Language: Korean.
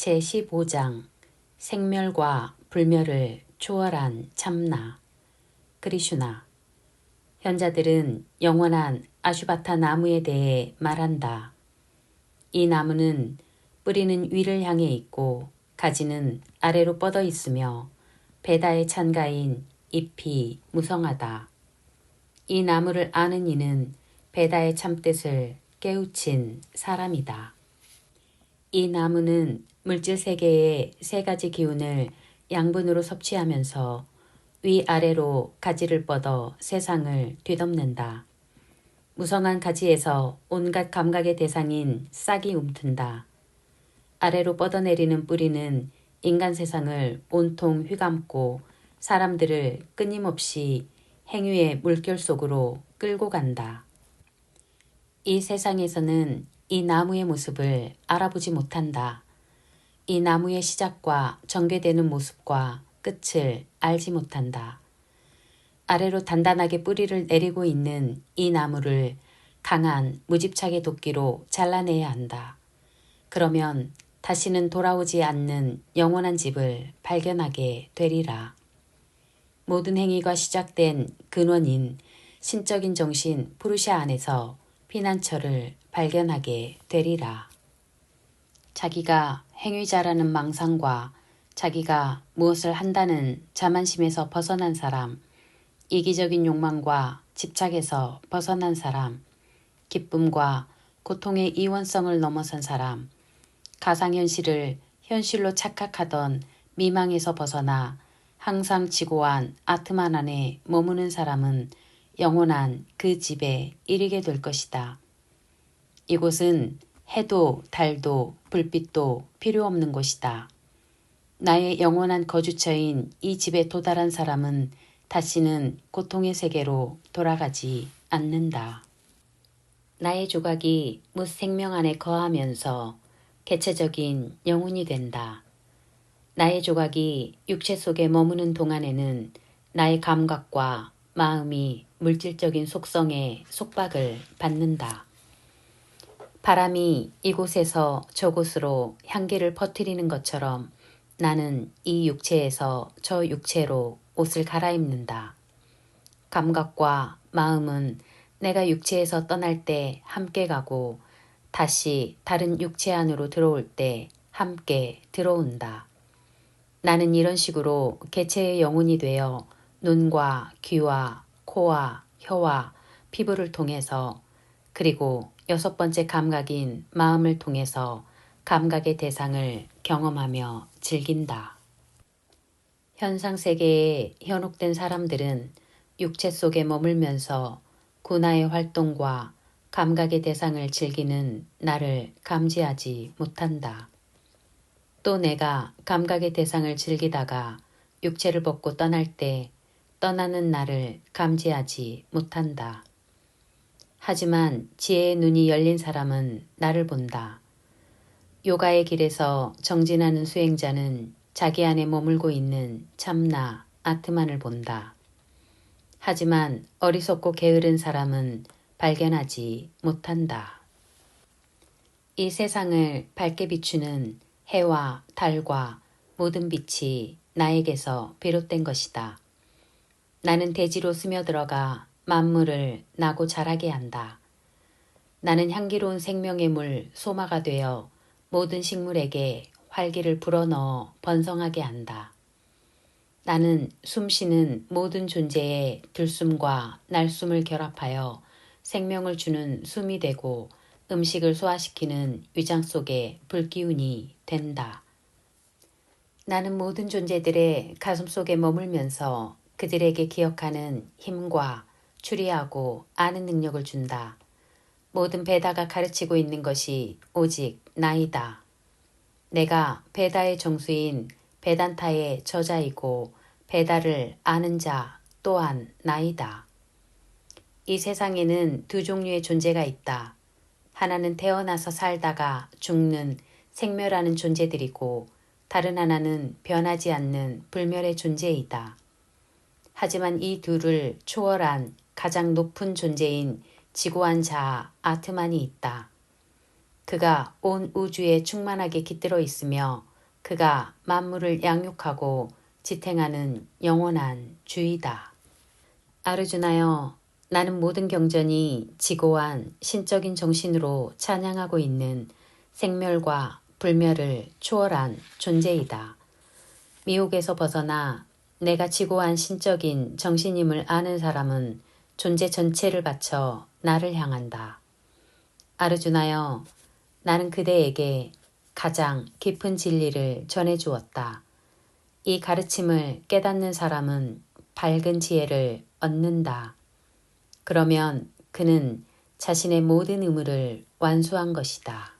제15장 생멸과 불멸을 초월한 참나 그리슈나 현자들은 영원한 아슈바타 나무에 대해 말한다. 이 나무는 뿌리는 위를 향해 있고 가지는 아래로 뻗어 있으며 베다의 찬가인 잎이 무성하다. 이 나무를 아는 이는 베다의 참뜻을 깨우친 사람이다. 이 나무는 물질 세계의 세 가지 기운을 양분으로 섭취하면서 위아래로 가지를 뻗어 세상을 뒤덮는다. 무성한 가지에서 온갖 감각의 대상인 싹이 움튼다. 아래로 뻗어내리는 뿌리는 인간 세상을 온통 휘감고 사람들을 끊임없이 행위의 물결 속으로 끌고 간다. 이 세상에서는 이 나무의 모습을 알아보지 못한다. 이 나무의 시작과 전개되는 모습과 끝을 알지 못한다. 아래로 단단하게 뿌리를 내리고 있는 이 나무를 강한 무집착의 도끼로 잘라내야 한다. 그러면 다시는 돌아오지 않는 영원한 집을 발견하게 되리라. 모든 행위가 시작된 근원인 신적인 정신 푸르샤 안에서 피난처를 발견하게 되리라. 자기가 행위자라는 망상과 자기가 무엇을 한다는 자만심에서 벗어난 사람, 이기적인 욕망과 집착에서 벗어난 사람, 기쁨과 고통의 이원성을 넘어선 사람, 가상현실을 현실로 착각하던 미망에서 벗어나 항상 지고한 아트만 안에 머무는 사람은 영원한 그 집에 이르게 될 것이다. 이곳은 해도 달도 불빛도 필요 없는 곳이다. 나의 영원한 거주처인 이 집에 도달한 사람은 다시는 고통의 세계로 돌아가지 않는다. 나의 조각이 무생명 안에 거하면서 개체적인 영혼이 된다. 나의 조각이 육체 속에 머무는 동안에는 나의 감각과 마음이 물질적인 속성의 속박을 받는다. 바람이 이곳에서 저곳으로 향기를 퍼뜨리는 것처럼 나는 이 육체에서 저 육체로 옷을 갈아입는다. 감각과 마음은 내가 육체에서 떠날 때 함께 가고 다시 다른 육체 안으로 들어올 때 함께 들어온다. 나는 이런 식으로 개체의 영혼이 되어 눈과 귀와 코와 혀와 피부를 통해서 그리고 여섯 번째 감각인 마음을 통해서 감각의 대상을 경험하며 즐긴다. 현상 세계에 현혹된 사람들은 육체 속에 머물면서 군화의 활동과 감각의 대상을 즐기는 나를 감지하지 못한다. 또 내가 감각의 대상을 즐기다가 육체를 벗고 떠날 때 떠나는 나를 감지하지 못한다. 하지만 지혜의 눈이 열린 사람은 나를 본다. 요가의 길에서 정진하는 수행자는 자기 안에 머물고 있는 참나 아트만을 본다. 하지만 어리석고 게으른 사람은 발견하지 못한다. 이 세상을 밝게 비추는 해와 달과 모든 빛이 나에게서 비롯된 것이다. 나는 대지로 스며들어가 만물을 나고 자라게 한다. 나는 향기로운 생명의 물 소마가 되어 모든 식물에게 활기를 불어넣어 번성하게 한다. 나는 숨쉬는 모든 존재의 들숨과 날숨을 결합하여 생명을 주는 숨이 되고 음식을 소화시키는 위장 속의 불기운이 된다. 나는 모든 존재들의 가슴 속에 머물면서 그들에게 기억하는 힘과 추리하고 아는 능력을 준다. 모든 베다가 가르치고 있는 것이 오직 나이다. 내가 베다의 정수인 베단타의 저자이고 베다를 아는 자 또한 나이다. 이 세상에는 두 종류의 존재가 있다. 하나는 태어나서 살다가 죽는 생멸하는 존재들이고 다른 하나는 변하지 않는 불멸의 존재이다. 하지만 이 둘을 초월한 가장 높은 존재인 지고한 자 아트만이 있다. 그가 온 우주에 충만하게 깃들어 있으며 그가 만물을 양육하고 지탱하는 영원한 주이다. 아르주나여, 나는 모든 경전이 지고한 신적인 정신으로 찬양하고 있는 생멸과 불멸을 초월한 존재이다. 미혹에서 벗어나 내가 지고한 신적인 정신임을 아는 사람은 존재 전체를 바쳐 나를 향한다. 아르주나여, 나는 그대에게 가장 깊은 진리를 전해 주었다. 이 가르침을 깨닫는 사람은 밝은 지혜를 얻는다. 그러면 그는 자신의 모든 의무를 완수한 것이다.